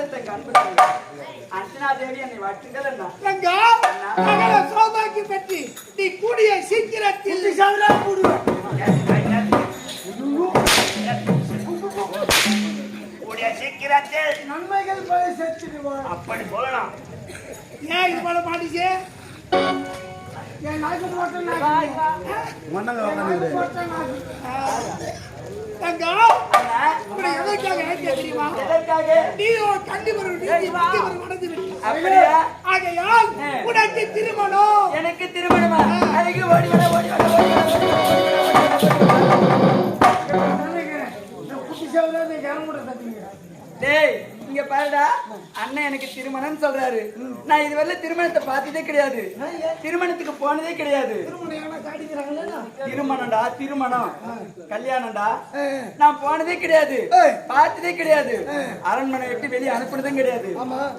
எனக்கு அன்பு தங்கை. அர்ச்சனா தேவி என்னை? ரங்கா மகள சௌபாக்கி பற்றி நீ கூடிய சீக்கிரத்தில். கூடிய சீக்கிரத்தில். நன்மைகள் போய் சேர்த்துடுவார். அப்படி சொல்லலாம். ஏன் இது பண்ண மாட்டீங்க என் நாய்க்கு. போட்ட ரங்கா இப்படி எதற்காக எனக்கு தெரியுமா? எதற்காக? நீ ஒரு கண்டி வரும் வரும் நடந்து. அப்படியா? ஆகையால் உனக்கு திருமணம். எனக்கு திருமணமா? அதுக்கு ஓடி வர ஓடி வர ஓடி வர, டேய் இங்க பாருடா. அண்ணன் எனக்கு திருமணம் சொல்றாரு. நான் இதுவரை திருமணத்தை பார்த்ததே கிடையாது. திருமணத்துக்கு போனதே கிடையாது. திருமணம்டா திருமணம். கல்யாணம்டா. நான் போனதே கிடையாது. பார்த்ததே கிடையாது. அரண்மனை விட்டு வெளியே அனுப்புனதும் கிடையாது.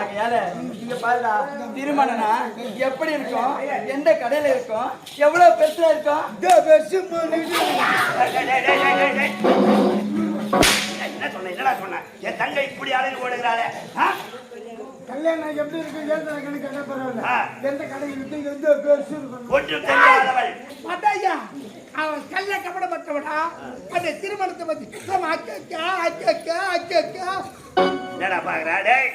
ஆகையால இங்க பாருடா திருமணம்னா எப்படி இருக்கும்? எந்த கடையில இருக்கும்? எவ்வளவு பெருசா இருக்கும்? என்ன சொன்ன? என்னடா சொன்ன? என் தங்கை இப்படி அழகு ஓடுகிறாளே? கல்யாணம் எப்படி இருக்கு? கணக்கு என்ன பரவாயில்ல. எந்த கடையில் எந்த இருக்கும் ஒன்றும் தெரியாதவள். மாட்டாயா அவன் கல்ல கபடப்பட்டவனா அந்த திருமணத்தை பத்தி. நம்ம அக்கா அக்கா அக்கா என்னடா பாக்குறா? டேய்.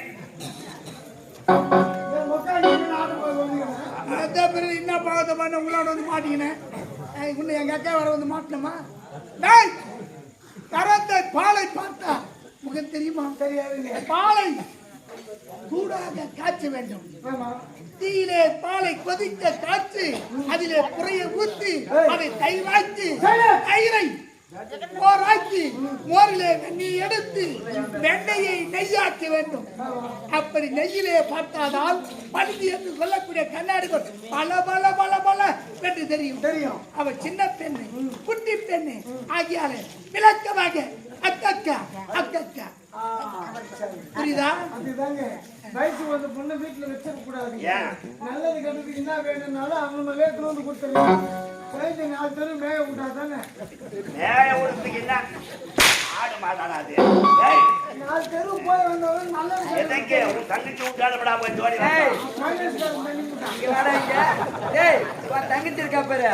என்ன பாகத்தை பண்ண உங்களோட வந்து மாட்டிக்கினேன். இன்னும் எங்க அக்கா வர வந்து மாட்டணுமா டேய் கரத்தை பாலை பார்த்தா முகம் தெரியுமா? தெரியாது பாலை சூடாக காய்ச்ச வேண்டும். தீயிலே பாலை கொதிக்க காய்ச்சி அதிலே புறைய ஊத்தி அதை தயிராக்கி தயிரை மோராக்கி மோரிலே வெண்ணெய் எடுத்து வெண்ணெயை நெய்யாக்க வேண்டும். அப்படி நெய்யிலே பார்த்தாதான் பழுதி என்று சொல்லக்கூடிய கண்ணாடிகள் பல பல பல பல என்று தெரியும். தெரியும். அவ சின்ன பெண்ணு குட்டி பெண்ணு ஆகியாலே விளக்கமாக புரியுதா? அதுதாங்க வயசு வந்த பொண்ணு வீட்டுல வச்சிருக்க கூடாது. நல்லது கெட்டதுக்கு என்ன வேணும்னாலும் அவங்க வேத்துல வந்து கொடுத்துருவோம் வயசு நாலு பேரும் மேய விட்டாதானே? மேய என்ன? ஆடு மாதானா அது? டேய் நாலு தெரு போய் வந்தவங்க நல்லது எதைக்கு? உன் தங்கச்சி விட்டாலும்டா போய் ஜோடி ஏய், மைனஸ்காரன் பண்ணி விட்டான் இங்க வாடா இங்க. டேய், உன் தங்கச்சி இருக்கா பாரு?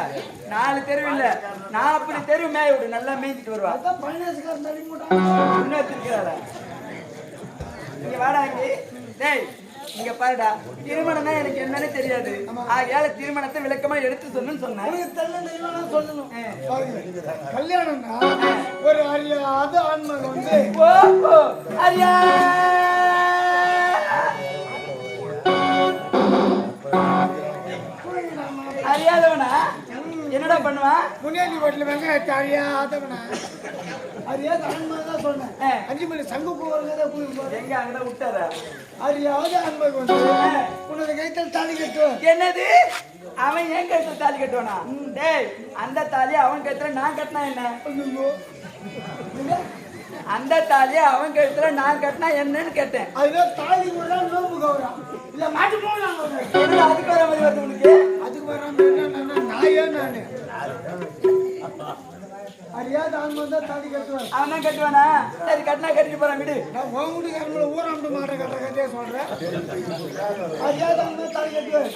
நாலு தெரு இல்ல. நாற்பது தெரு மேய விடு நல்லா மேய்ச்சிட்டு வருவா. இன்னொரு இருக்கிறாரா இங்க வாடா இங்க. டேய் இங்க பாருடா திருமணம்னா எனக்கு என்னன்னு தெரியாது. ஆகையால திருமணத்தை விளக்கமா எடுத்து சொல்லுன்னு சொன்னேன். சொல்லணும். கல்யாணம்னா ஒரு அறியாத ஆண்மகன் வந்து ஐயா அறியாதவனா? என்னடா பண்ணுவான் முன்னாடி வீட்டுல வெங்காயத்தை அறியாதவனா? அறியாத ஆண்மகன் தான் சொன்னேன். அஞ்சு மணி சங்கு போய் எங்க அங்கதான் விட்டாரா? அறியாத ஆண்மகன் வந்து உனது கைத்தல் தாலி கட்டுவான். என்னது? அவன் ஏன் கழுத்துல தாலி கட்டுவானா? டேய் அந்த தாலி அவன் கழுத்துல நான் கட்டினா என்ன? அந்த தாலி அவன் கழுத்துல நான் கட்டினா என்னன்னு கேட்டேன். அதுல தாலி கூட நோம்பு கௌரம் இல்ல மாட்டு போனாங்க அதுக்கு வர மாதிரி வருது உனக்கு? அதுக்கு வராம நாயே நானு. அறியாத ஆண்மகன் தான் தாலி கட்டுவான் அவன் கட்டுவானா சரி கட்டினா கட்டிட்டு போறான் விடு நான் உன் வீட்டுக்காரங்கள ஊராண்டு மாட்ட கட்டுற கதையை சொல்றேன் அறியாத ஆண்மகன் தாலி கட்டுவான்.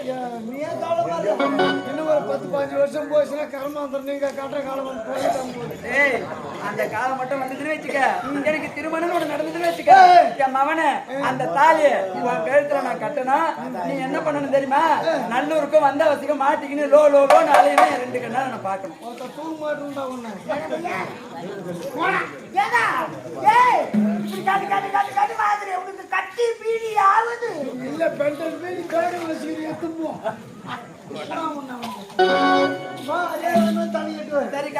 ஐயா, நீயே கவலைப்படாத. இன்னும் ஒரு பத்து பாஞ்சு வருஷம் போச்சுன்னா கர்மாந்திரம் நீங்க கட்டுற காலம். ஏய் அந்த காலம் மட்டும் வந்ததுன்னு வச்சுக்க. எனக்கு திருமணம் ஒண்ணு நடந்ததுன்னு வச்சுக்க. என் மவனே அந்த தாலிய உன் கழுத்துல நான் கட்டனா நீ என்ன பண்ணணும் தெரியுமா? நல்லூருக்கும் வந்த அவசியம் மாட்டிக்கின்னு லோ லோ லோ நாளையுமே ரெண்டு கண்ணா நான் பார்க்கணும். ஒருத்தன் தூங்க மாட்டேன்டா உன்னை. ஏடா ஏய் இப்படி காட்டு பீடி ஆகுது. இல்ல பெண்டல் மீறி பேடுகளை சீரிய தும்புவோம்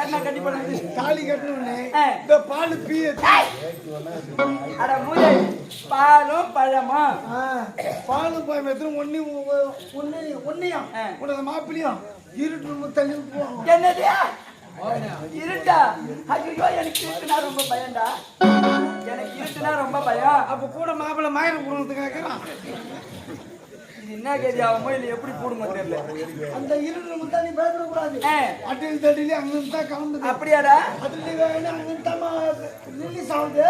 கட்டி போனது தாலி கட்டணும்னே. இந்த பால் அட பாலும் பழமும் ஆ, பாலும் பாய் மெத்தனும் ஒன்னையும் ஒன்னையும் ஒன்னையும். உனது மாப்பிளையும் இருட்டு தள்ளி விட்டுருவாங்க என்னது? இருட்டா? ஐயோ எனக்கு இருட்டுனா ரொம்ப பயம்டா. எனக்கு இருட்டுனா ரொம்ப பயம். அப்ப கூட மாப்பிள்ளை மயிரம் போடுறதுக்கு கேட்கறான் இது என்ன கேதி ஆகுமோ இல்லை எப்படி போடுமோ தெரியல. அந்த இருட்டு முத்தா நீ பயப்படக்கூடாது. அட்டில் தடியில அங்கிருந்து தான் கிளம்புது அப்படியாடா? அதுல வேணும் தான் ரிலீஸ் ஆகுது.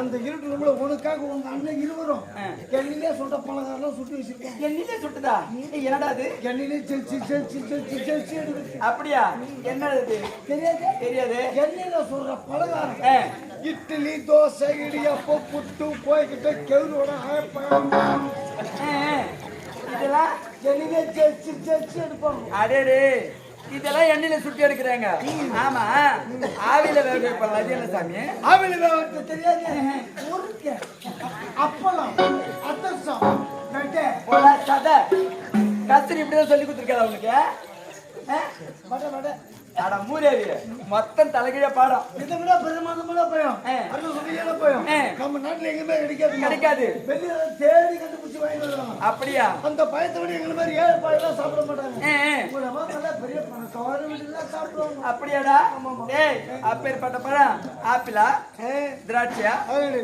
அந்த இருட்டு ரூம்ல உனக்காக உங்க அண்ணன் இருவரும். எண்ணிலே சுட்ட பலகாரம் சுட்டு வச்சிருக்கேன் சுட்டுதா? என்னடா அது? எண்ணிலே செல்சி செல்சி செல்சி செல்சி எடுத்து அப்படியா? என்ன இது தெரியாது? தெரியாது. எண்ணெயில சொல்ற பலகாரம். இட்லி தோசை இடியாப்பம் புட்டு போய்கிட்ட கெவுரோட ஆ, ஆ. இதெல்லாம் எண்ணிலே செல்சி செல்சி எடுப்பாங்க அடேடே இதெல்லாம் எண்ணெயில சுட்டு எடுக்கிறாங்க. ஆமா ஆவியில வேக வைப்பாங்க அது என்ன சாமி? ஆவில வேவறது தெரியாது. முறுக்கு அப்பளம் போடா சதை. கத்திரி இப்படிதான் சொல்லி கொடுத்துருக்காரு அவனுக்கு அட மூதேவி மொத்தம் தலைகீழ பாடம் இதை விட பிரமாதமான பயம். அருள் பயம். ஆ. நம்ம நாட்டுல எங்கேயுமே கிடைக்காது. கிடைக்காது. வெளியில தேடி கண்டுபிடிச்சு வாங்கிட்டு அப்படியா? அந்த பயத்தை விட எங்களை மாதிரி ஏழை பாயெல்லாம் சாப்பிட மாட்டாங்க ஆ, ஆ. உங்க அம்மா நல்லா பெரிய பணக்கார வீட்டுலாம் சாப்பிடுவாங்க அப்படியாடா? டேய் அப்பேற்பட்ட பழம் ஆப்பிளா? திராட்சையா?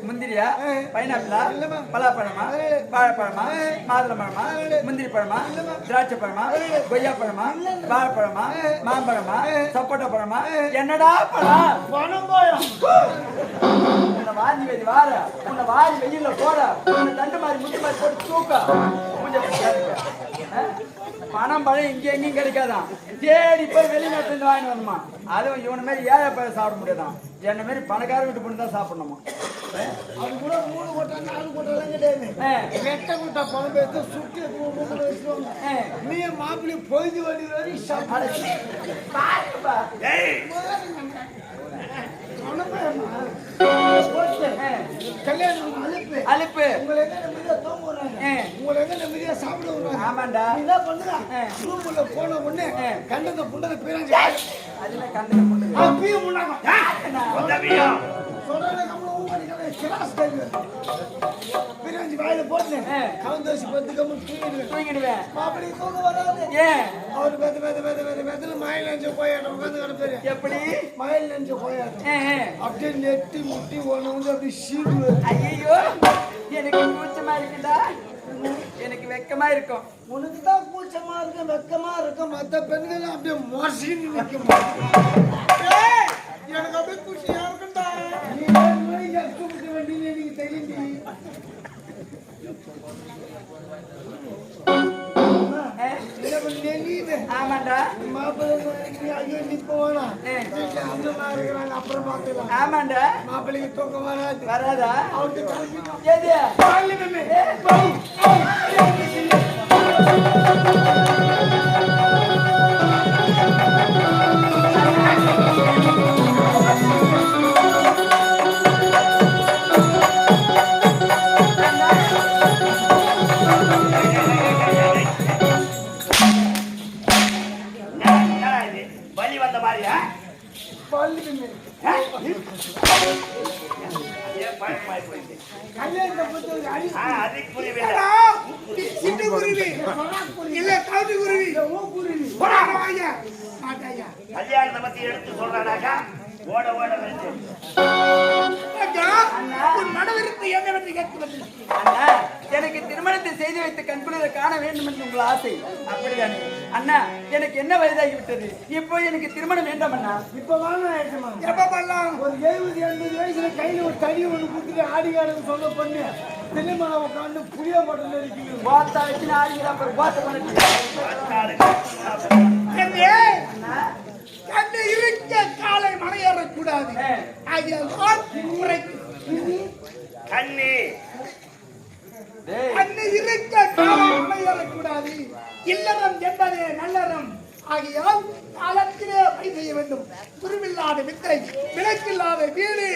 முந்திரியா? பைனாப்பிளா? பலாப்பழமா? வாழைப்பழமா? மாதுளம்பழமா? முந்திரி பழமா திராட்சை பழமா கொய்யா பழமா வாழைப்பழமா? மாம்பழமா? சப்போட்டா பழமா என்னடா பழம்? பணம் பயம் உன்னை வாரி வெதி வார. உன்னை வாரி போட. உன்னை தண்டு மாதிரி முட்டி மாதிரி போட்டு தூக்க. பணம் பழம் இங்க எங்கேயும் கிடைக்காதான். தேடி போய் வெளிநாட்டுல இருந்து வாங்கிட்டு வரணுமா? அதுவும் இவனை மாதிரி ஏழை பழம் சாப்பிட முடியாதான். என்ன மாதிரி பணக்கார வீட்டு பொண்ணு தான் சாப்பிடணுமா அது கூட மூணு கோட்டை நாலு கோட்டெல்லாம் கிடையாது ஆ, வெட்ட குட்டா பணம் பேச சுற்றி மூணு வச்சுருவாங்க. ஆ. நீ மாப்பிள்ளை பொய்து வண்டி வரை சாப்பிட பாருப்பா. ஏய் பணம் பயமா போச்சு. ஆ, கல்யாணம் அழைப்பு. உங்களை எங்க நிம்மதியா தூங்க விடுறாங்க? ஆ. உங்களை எங்க நிம்மதியா சாப்பிட விடுறாங்க ஆமாண்டா என்ன பண்ணுற ஆ. ரூமுள்ள போன உடனே ஆ. கண்டத புண்டத பிராஞ்சி அதுல முன்னாங்க சொல்றாங்க நம்மள ஊமடிக்கல கிராஸ் டைம் பிராஞ்சி வாயில போட்டு. கவுந்தோசி பத்து கம்மு தூங்கிடுவேன். தூங்கிடுவேன். மாப்பிள்ளை தூங்க வராது. ஏன் அவர் மெத மெத மெத மெத மெதல மயில் நெஞ்ச போயாட்டம் உட்காந்து கிடப்பாரு. எப்படி? மயில் நெஞ்ச போயாட்டம். அப்படியே நெட்டி முட்டி ஒண்ணு வந்து அப்படி சீடுவாரு ஐயோ எனக்கு கூச்சமா இருக்குடா. எனக்கு வெக்கமா இருக்கும். உனக்கு தான் கூச்சமா இருக்கும் வெக்கமா இருக்கும். மத்த பெண்கள் அப்படியே மோசின்னு நிற்கும் எனக்கு அப்படியே குஷியா ஆமாண்டா. மாப்பிள்ளைக்கு தூக்கம் வராது வராதா அவர்கிட்ட கல்யாணத்தை பத்தி எடுத்து சொல்றானாக்கா ஓட ஓட வந்து உன் மனவிருப்பு என்னவென்று கேட்டு வந்திருக்கிறேன் எனக்கு திருமணத்தை செய்து வைத்து கண்குளிர காண வேண்டும் என்று உங்கள் ஆசை. அப்படிதானே? அண்ணா எனக்கு என்ன வயதாகி விட்டது இப்போ எனக்கு திருமணம் வேண்டாம் அண்ணா. இப்ப வாங்க. எப்ப பண்ணலாம் ஒரு எழுபது எண்பது வயசுல கையில ஒரு தடி ஒண்ணு குடுத்துட்டு ஆடிக்காரங்க சொல்ல பண்ணு தெளிமலை உட்காந்து புளிய போட்டு இருக்குது போத்தா வச்சு ஆடிக்கிறான் பாரு போத்த பண்ணிட்டு கண்ணே இருக்க காலை மலையேறக்கூடாது. கண்ணி. டேய். கண்ணு இருக்க காலை மலையேறக்கூடாது. இல்லறம் என்பது நல்லறம். ஆகியால் காலத்திலே பணி செய்ய வேண்டும். துருவில்லாத வித்தை விளக்கில்லாத வீடு.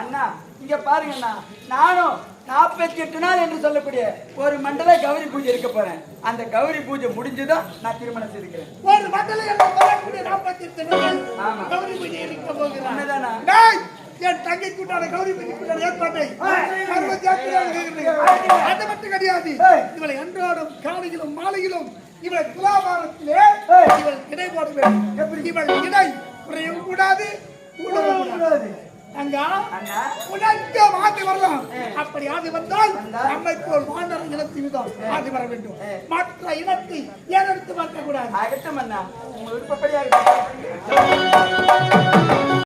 அண்ணா இங்க பாருங்க அண்ணா நானும் நாற்பத்தி எட்டு நாள் என்று சொல்லக்கூடிய ஒரு மண்டல கௌரி பூஜை இருக்க போறேன். அந்த கௌரி பூஜை முடிஞ்சதும் நான் திருமணம் செய்துக்கிறேன். ஒரு மண்டலம் என்று சொல்லக்கூடிய நாற்பத்தி எட்டு நாள் ஆமா. கௌரி பூஜை இருக்க போகிறான். உண்மைதானா? டேய், என் தங்கை கூட்டான கௌரி பூஜை கூட்டான ஏற்பாட்டை. அது மட்டும் கிடையாது. இவளை அன்றாடம் காலையிலும் மாலையிலும் இவள் துலாபாரத்திலே இவள் இடை போட வேண்டும் எப்படி? இவள் இடை குறையவும் கூடாது. கூடவும் கூடாது அங்க அண்ணா உனக்கு ஆதி வரலாம். அப்படி ஆதி வந்தால் நம்மை போல் தான் ஆதி வர வேண்டும். மற்ற இனத்தை ஏறெடுத்து பார்க்க கூடாது ஆகட்டும் அண்ணா. உங்க விருப்பப்படி ஆகட்டும்.